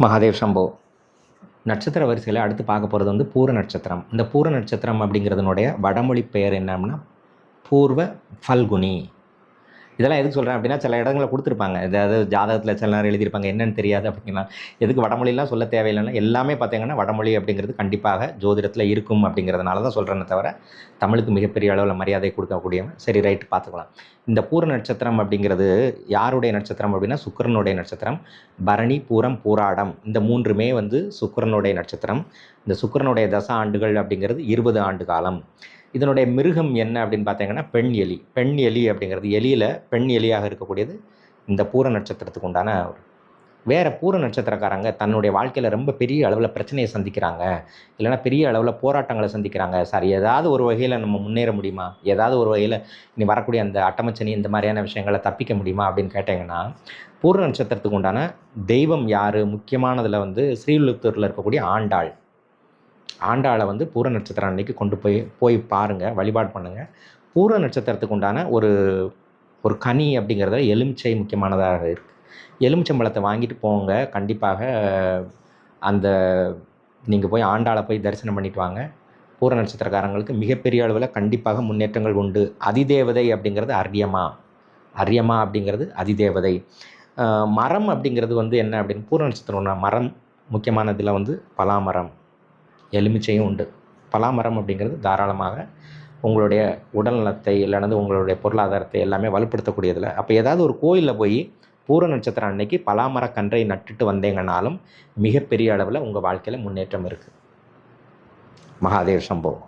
மகாதேவ் சம்போ. நட்சத்திர வரிசையில் அடுத்து பார்க்க போகிறது வந்து பூர நட்சத்திரம். இந்த பூர நட்சத்திரம் அப்படிங்கிறதுனுடைய வடமொழி பெயர் என்ன பூர்வ ஃபல்குனி. இதெல்லாம் எதுக்கு சொல்கிறேன் அப்படின்னா சில இடங்களில் கொடுத்துருப்பாங்க. அதாவது ஜாதகத்தில் சில நேரம் எழுதியிருப்பாங்க என்னன்னு தெரியாது அப்படின்னா. எதுக்கு வடமொழிலாம் சொல்ல தேவையில்லைன்னா எல்லாமே பார்த்தீங்கன்னா வடமொழி அப்படிங்கிறது கண்டிப்பாக ஜோதிடத்தில் இருக்கும் அப்படிங்கிறதுனால தான் சொல்கிறேன்னு தவிர தமிழுக்கு மிகப்பெரிய அளவில் மரியாதை கொடுக்கக்கூடியவன். சரி ரைட்டு பார்த்துக்கலாம். இந்த பூர நட்சத்திரம் அப்படிங்கிறது யாருடைய நட்சத்திரம் அப்படின்னா சுக்கரனுடைய நட்சத்திரம். பரணி பூரம் பூராடம். இந்த மூன்றுமே வந்து சுக்கரனுடைய நட்சத்திரம். இந்த சுக்கரனுடைய தச ஆண்டுகள் அப்படிங்கிறது இருபது ஆண்டு காலம். இதனுடைய மிருகம் என்ன அப்படின்னு பார்த்தீங்கன்னா பெண் எலி. பெண் எலி அப்படிங்கிறது எலியில் பெண் எலியாக இருக்கக்கூடியது இந்த பூர நட்சத்திரத்துக்கு உண்டான ஒரு. வேறு பூர நட்சத்திரக்காரங்க தன்னுடைய வாழ்க்கையில் ரொம்ப பெரிய அளவில் பிரச்சனையை சந்திக்கிறாங்க. இல்லைன்னா பெரிய அளவில் போராட்டங்களை சந்திக்கிறாங்க. சார் ஏதாவது ஒரு வகையில் நம்ம முன்னேற முடியுமா? ஏதாவது ஒரு வகையில் இனி வரக்கூடிய அந்த அட்டமச்சனி இந்த மாதிரியான விஷயங்களை தப்பிக்க முடியுமா அப்படின்னு கேட்டிங்கன்னா பூர நட்சத்திரத்துக்கு உண்டான தெய்வம் யார்? முக்கியமானதில் வந்து ஸ்ரீவில்லுத்தூரில் இருக்கக்கூடிய ஆண்டாள். ஆண்டாளை வந்து பூர நட்சத்திரம் அன்னைக்கு கொண்டு போய் போய் பாருங்கள் வழிபாடு பண்ணுங்கள் பூர நட்சத்திரத்துக்கு உண்டான ஒரு ஒரு கனி அப்படிங்கிறத எலுமிச்சை முக்கியமானதாக இருக்குது எலுமிச்சம்பழத்தை வாங்கிட்டு போங்க. கண்டிப்பாக அந்த நீங்கள் போய் ஆண்டாளை போய் தரிசனம் பண்ணிட்டு வாங்க. பூர நட்சத்திரக்காரங்களுக்கு மிகப்பெரிய அளவில் கண்டிப்பாக முன்னேற்றங்கள் உண்டு. அதிதேவதை அப்படிங்கிறது அரியமா? அரியமா அப்படிங்கிறது அதிதேவதை. மரம் அப்படிங்கிறது வந்து என்ன அப்படின்னு பூர நட்சத்திரம் மரம் முக்கியமானதில் வந்து பலாமரம். எலுமிச்சையும் உண்டு. பலாமரம் அப்படிங்கிறது தாராளமாக உங்களுடைய உடல் நலத்தை இல்லைனது உங்களுடைய பொருளாதாரத்தை எல்லாமே வலுப்படுத்தக்கூடியதில். அப்போ ஏதாவது ஒரு கோயிலில் போய் பூர நட்சத்திரம் அன்னைக்கு பலாமர கன்றை நட்டுட்டு வந்தீங்கனாலும் மிகப்பெரிய அளவில் உங்கள் வாழ்க்கையில் முன்னேற்றம் இருக்குது மகாதேவ் சம்பவம்